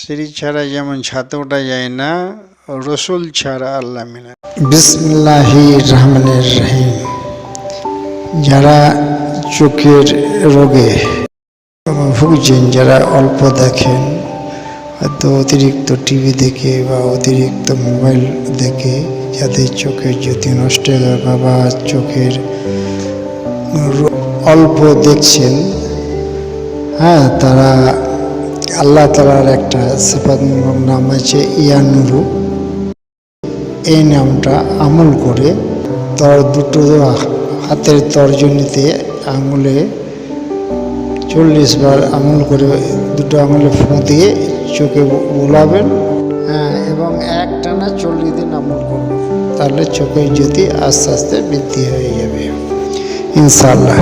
সিঁড়ি ছাড়া যেমন ছাতে ওঠা যায় না রসুল ছাড়া আল্লাহ মিলে বিসমিল্লাহি রহমানির রহিম যারা চোখের রোগে ভুগছেন যারা অল্প দেখেন। হয়তো অতিরিক্ত টিভি দেখে বা অতিরিক্ত মোবাইল দেখে যাদের চোখের যদি নষ্ট হয়ে গেল বা চোখের অল্প দেখছেন। হ্যাঁ তারা আল্লাহ তালার একটা সিফাতমূলক নাম আছে ইয়ানুরু। এই নামটা আমল করে তার দুটো হাতের তর্জনীতে আঙুলে চল্লিশ বার আঙুল করে দুটো আঙুলে ফোঁ দিয়ে চোখে বোলাবেন। হ্যাঁ এবং একটানা চল্লিশ দিন আমল করবেন তাহলে চোখের জ্যোতি আস্তে আস্তে বৃদ্ধি হয়ে যাবে। ইনশাল্লাহ